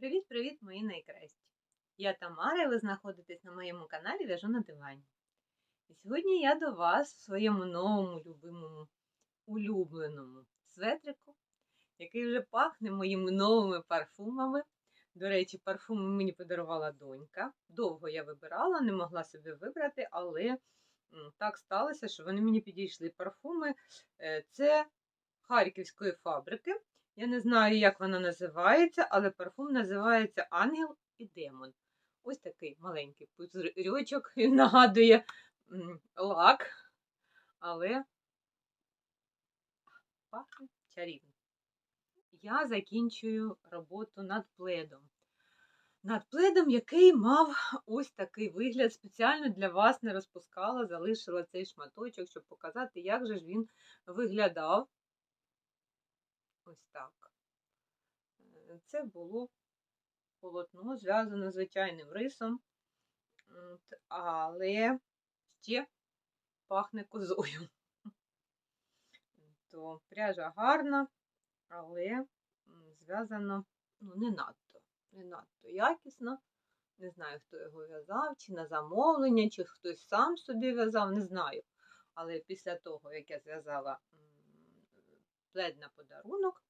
Привіт-привіт, мої найкращі! Я Тамара, і ви знаходитесь на моєму каналі В'яжу на дивані. І сьогодні я до вас в своєму новому любимому улюбленому светрику, який вже пахне моїми новими парфумами. До речі, парфуми мені подарувала донька. Довго я вибирала, не могла собі вибрати, але так сталося, що вони мені підійшли. Парфуми е, це Харківської фабрики. Я не знаю, як вона називається, але парфум називається Ангел і Демон. Ось такий маленький пузирьочок. Він нагадує лак, але пахне чарівно. Я закінчую роботу над пледом. Над пледом, який мав ось такий вигляд, спеціально для вас не розпускала, залишила цей шматочок, щоб показати, як же ж він виглядав. Ось так. Е, Це було полотно, зв'язане звичайним рисом, але ще пахне козою. То пряжа гарна, але м, зв'язано ну, не надто, не надто якісно. Не знаю, хто його в'язав, чи на замовлення, чи хтось сам собі в'язав, не знаю. Але після того, як я зв'язала плед на подарунок,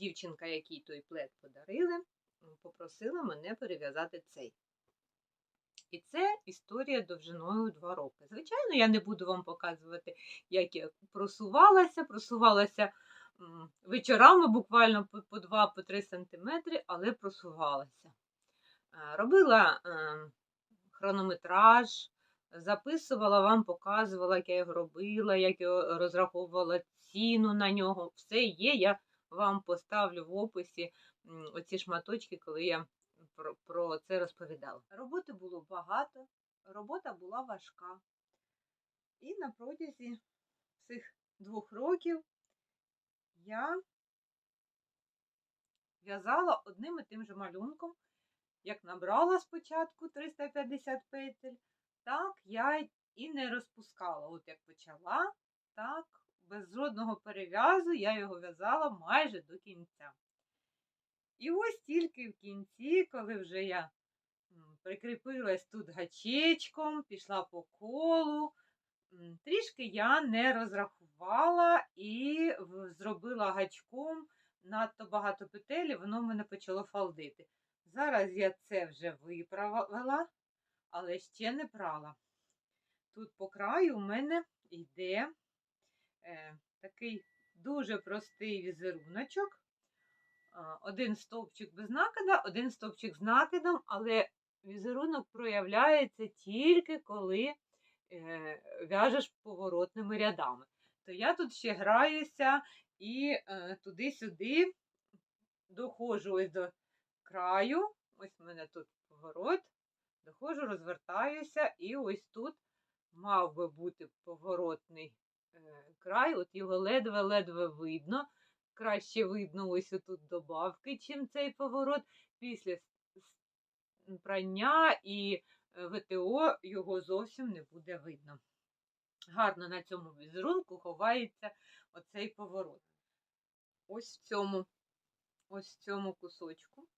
дівчинка, якій той плед подарили, попросила мене перев'язати цей. І це історія довжиною у 2 роки. Звичайно, я не буду вам показувати, як я просувалася. Просувалася вечорами, буквально по- по 2-3 см, але просувалася. Е, Робила е, хронометраж, записувала вам, показувала, як я його робила, як я розраховувала ціну на нього. Все є. Я вам поставлю в описі оці шматочки, коли я про, це розповідала. Роботи було багато, робота була важка. І на протязі цих двох років я в'язала одним і тим же малюнком. Як набрала спочатку 350 петель, так я і не розпускала. От як почала, так, без жодного перев'язу я його в'язала майже до кінця. І ось тільки в кінці, коли вже я прикріпилась тут гачечком, пішла по колу, трішки я не розрахувала і зробила гачком надто багато петель, воно в мене почало фалдити. Зараз я це вже виправила, але ще не прала. Тут по краю у мене йде такий дуже простий візеруночок. Один стовпчик без накида, один стовпчик з накидом, але візерунок проявляється тільки коли е, в'яжеш поворотними рядами. То я тут ще граюся і е, туди-сюди доходжу ось до краю. Ось в мене тут поворот. Доходжу, розвертаюся, і ось тут мав би бути поворотний е, край, от його ледве-ледве видно. Краще видно ось тут добавки, чим цей поворот. Після прання і е, ВТО його зовсім не буде видно. Гарно на цьому візерунку ховається оцей поворот. Ось в цьому, ось в цьому кусочку,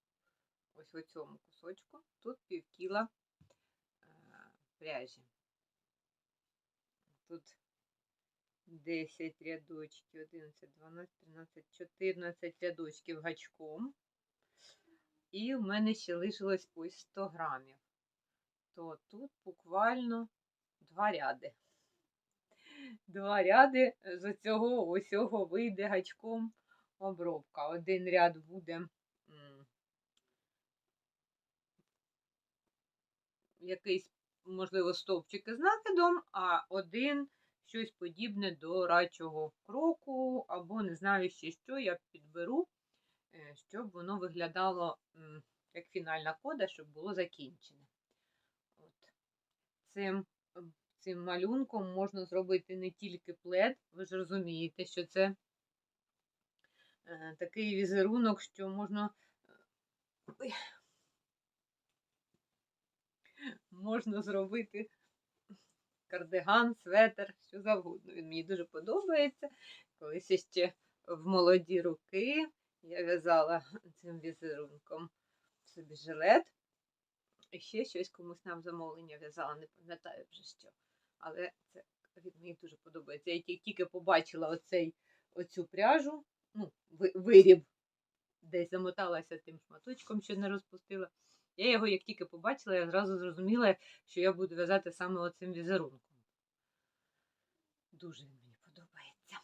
ось в цьому кусочку, тут пів кіла е, пряжі. Тут 10 рядочків, 11, 12, 13, 14 рядочків гачком. І в мене ще лишилось ось 100 грамів. То тут буквально два ряди. Два ряди з цього усього вийде гачком обробка. Один ряд буде якийсь, можливо, стовпчик із накидом, а один щось подібне до рачого кроку, або не знаю ще що, я підберу, е, щоб воно виглядало як фінальна кода, щоб було закінчене. От. Цим, цим малюнком можна зробити не тільки плед, ви ж розумієте, що це е, такий візерунок, що можна. е, Можна зробити кардиган, светр, що завгодно. Він мені дуже подобається. Колись ще в молоді роки Я в'язала цим візерунком собі жилет. І ще щось комусь нам замовлення в'язала, не пам'ятаю вже що. Але це він мені дуже подобається. Я ті- тільки побачила оцей, оцю пряжу, ну, виріб, десь замоталася тим шматочком, що не розпустила. Я його як тільки побачила, я зразу зрозуміла, що я буду в'язати саме оцим візерунком. Дуже він мені подобається.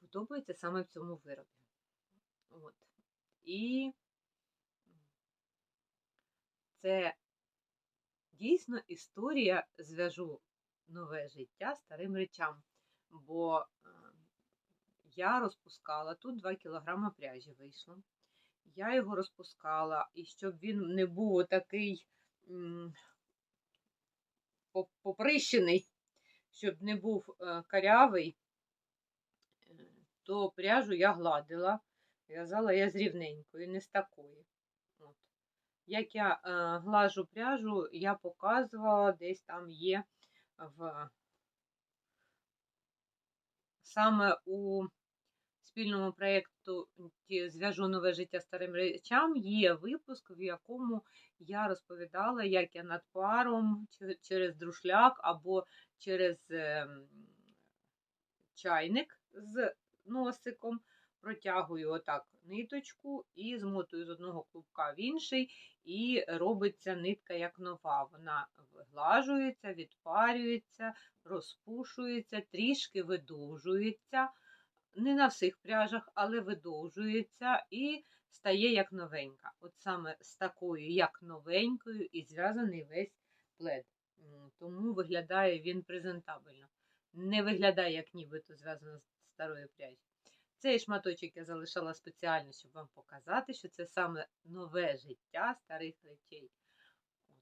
Подобається саме в цьому виробі. От. І це дійсно історія зв'яжу нове життя старим речам. Бо е, я розпускала, тут 2 кілограма пряжі вийшло. Я його розпускала, і щоб він не був такий поприщений, щоб не був е, карявий, е, то пряжу я гладила. В'язала я з рівненької, не з такої. От. Як я е, глажу пряжу, я показувала, десь там є в саме у спільному проєкту Зв'яжу нове життя старим речам є випуск, в якому я розповідала, як я над паром через друшляк або через ем, чайник з носиком протягую отак ниточку і змотую з одного клубка в інший, і робиться нитка як нова. Вона виглажується, відпарюється, розпушується, трішки видовжується. Не на всіх пряжах, але видовжується і стає як новенька. От саме з такою, як новенькою, і зв'язаний весь плед. Тому виглядає він презентабельно. Не виглядає, як нібито зв'язано з старою пряжі. Цей шматочок я залишала спеціально, щоб вам показати, що це саме нове життя старих речей. От.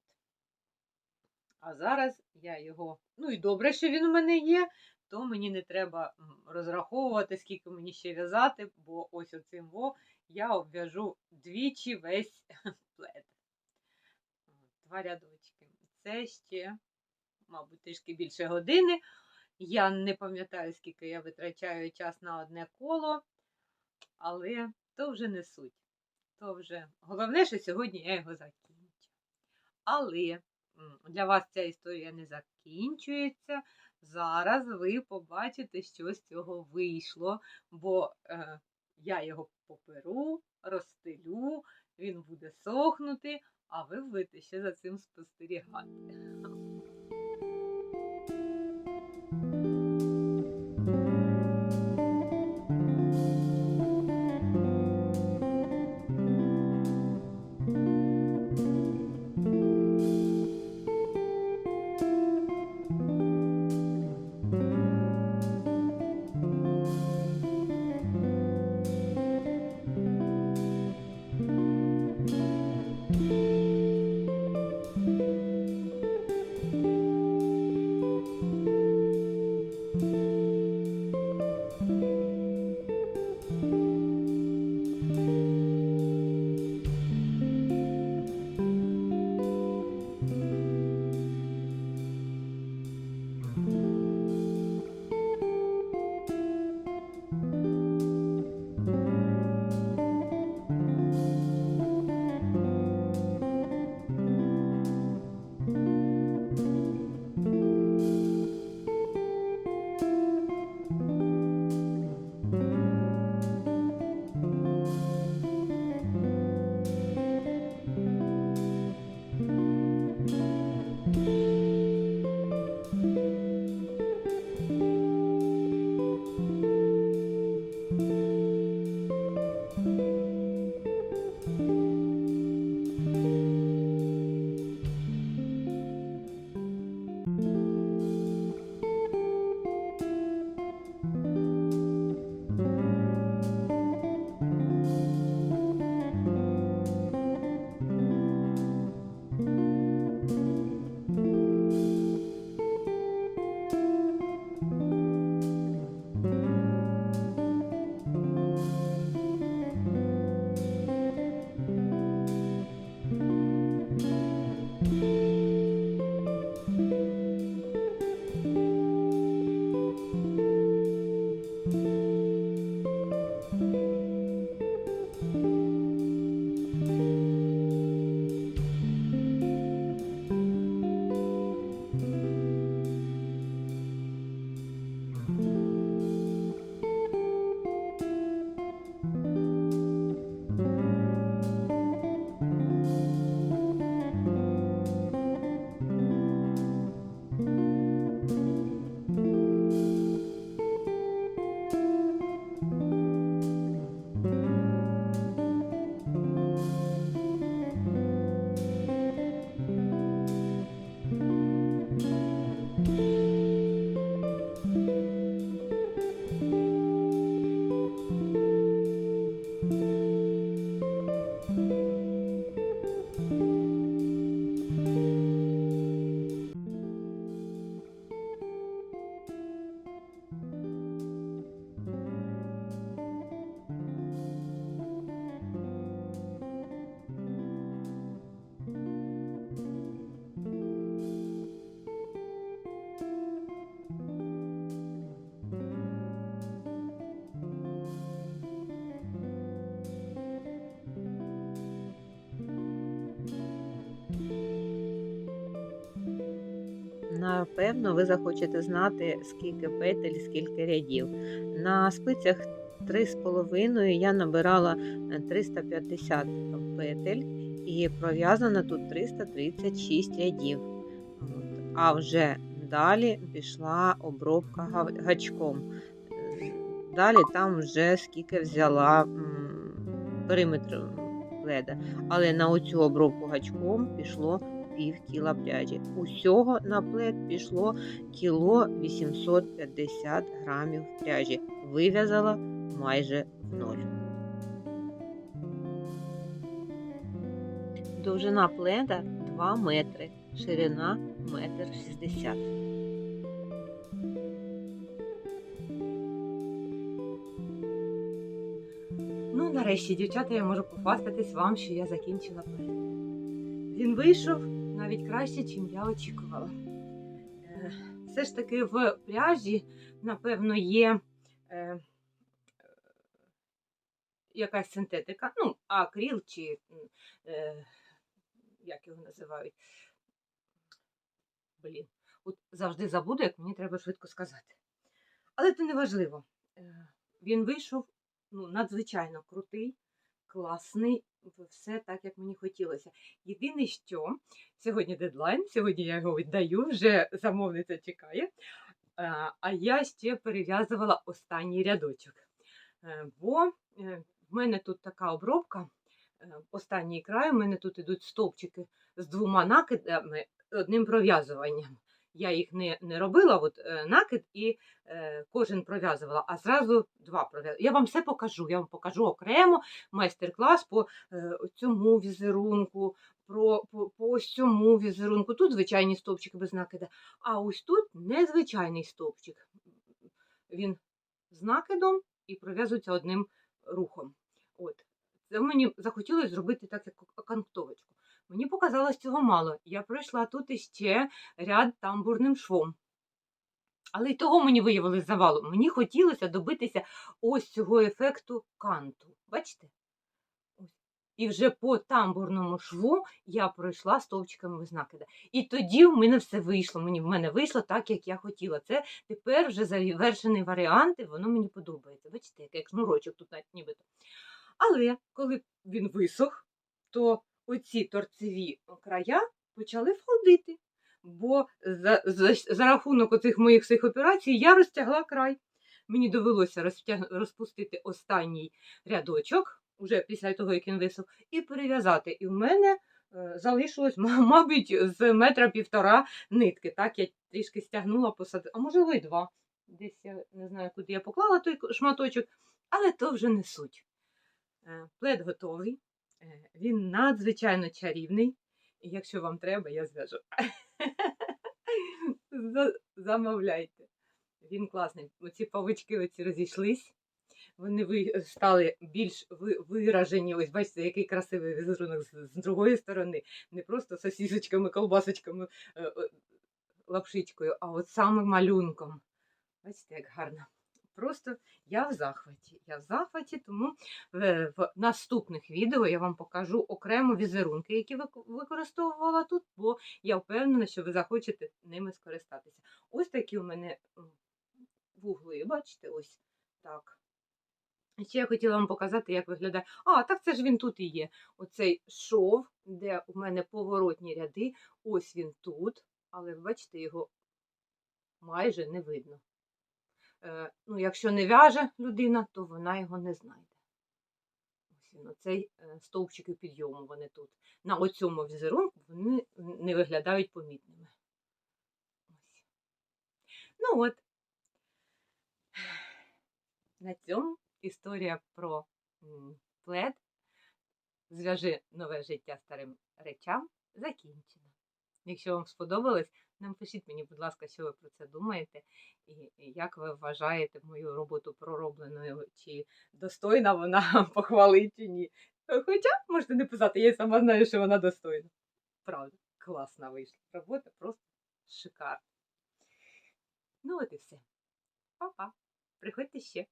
А зараз я його, ну і добре, що він у мене є, то мені не треба розраховувати, скільки мені ще в'язати, бо ось оцим во я обв'яжу двічі весь плед. Два рядочки. Це ще, мабуть, трішки більше години. Я не пам'ятаю, скільки я витрачаю час на одне коло, але то вже не суть. То вже головне, що сьогодні я його закінчу. Але для вас ця історія не закінчується. Зараз ви побачите, що з цього вийшло, бо е, я його поперу, розстелю, він буде сохнути, а ви будете ще за цим спостерігати. Bye. Напевно, ви захочете знати, скільки петель, скільки рядів. На спицях 3,5 я набирала е, 350 петель і пров'язана тут 336 рядів. А вже далі пішла обробка гачком. Е, Далі там вже скільки взяла периметр пледа. Але на оцю обробку гачком пішло пів кіла пряжі. Усього на плед пішло кіло 850 грамів пряжі. Вив'язала майже в ноль. Довжина пледа 2 метри, ширина 1,60 м. Ну, нарешті, дівчата, я можу похвастатись вам, що я закінчила плед. Він вийшов навіть краще, ніж я очікувала. Е, Все ж таки в пряжі, напевно, є е, якась синтетика, ну, акріл чи е, як його називають. Блін, от завжди забуду, як мені треба швидко сказати. Але це не важливо. Е, Він вийшов ну, надзвичайно крутий, класний, все так, як мені хотілося. Єдине, що сьогодні дедлайн, сьогодні я його віддаю, вже замовниця чекає. А я ще перев'язувала останній рядочок. Е, Бо е, в мене тут така обробка, е, останній край, у мене тут ідуть стовпчики з двома накидами, одним пров'язуванням. Я їх не, не робила, от е, накид і е, кожен пров'язувала, а зразу два пров'язувала. Я вам все покажу. Я вам покажу окремо майстер-клас по е, цьому візерунку, про, по, по ось цьому візерунку. Тут звичайні стовпчики без накида, а ось тут незвичайний стовпчик. Він з накидом і пров'язується одним рухом. От. Мені захотілося зробити так, як окантовочку. Мені показалось цього мало. Я пройшла тут іще ряд тамбурним швом. Але й того мені виявилось завалом. Мені хотілося добитися ось цього ефекту канту. Бачите? І вже по тамбурному шву я пройшла стовпчиками без накида. І тоді в мене все вийшло. Мені в мене вийшло так, як я хотіла. Це тепер вже завершений варіант, і воно мені подобається. Бачите, як, шнурочок тут навіть нібито. Але коли він висох, то оці торцеві края почали фалдити. Бо за, за, за рахунок оцих моїх всіх операцій я розтягла край. Мені довелося розтяг, розпустити останній рядочок, уже після того, як він висох, і перев'язати. І в мене е, залишилось, мабуть, з метра півтора нитки. Так, я трішки стягнула, посадила, а можливо, й два. Десь я не знаю, куди я поклала той шматочок, але то вже не суть. Е, Плед готовий. Е, Він надзвичайно чарівний. І якщо вам треба, я зв'яжу. Замовляйте. Він класний. Оці павички оці розійшлись. Вони стали більш виражені. Ось бачите, який красивий візерунок з, другої сторони. Не просто сосісочками, колбасочками, е, е, лапшичкою, а от саме малюнком. Бачите, як гарно. Просто я в захваті. Я в захваті, тому в, в наступних відео я вам покажу окремо візерунки, які вик- використовувала тут, бо я впевнена, що ви захочете ними скористатися. Ось такі у мене вугли, бачите, ось так. Ще я хотіла вам показати, як виглядає. А, так це ж він тут і є. Оцей шов, де у мене поворотні ряди. Ось він тут, але ви бачите, його майже не видно. Е, ну, якщо не в'яже людина, то вона його не знайде. Ось оцей е, стовпчики підйому вони тут. На оцьому візерунку вони не виглядають помітними. Ось. Ну от. На цьому історія про плед. Зв'яжи нове життя старим речам закінчена. Якщо вам сподобалось, напишіть мені, будь ласка, що ви про це думаєте, і як ви вважаєте мою роботу проробленою, чи достойна вона похвали, чи ні. Хоча можете не писати, я сама знаю, що вона достойна. Правда, класна вийшла. Робота просто шикарна. Ну, от і все. Па-па. Приходьте ще.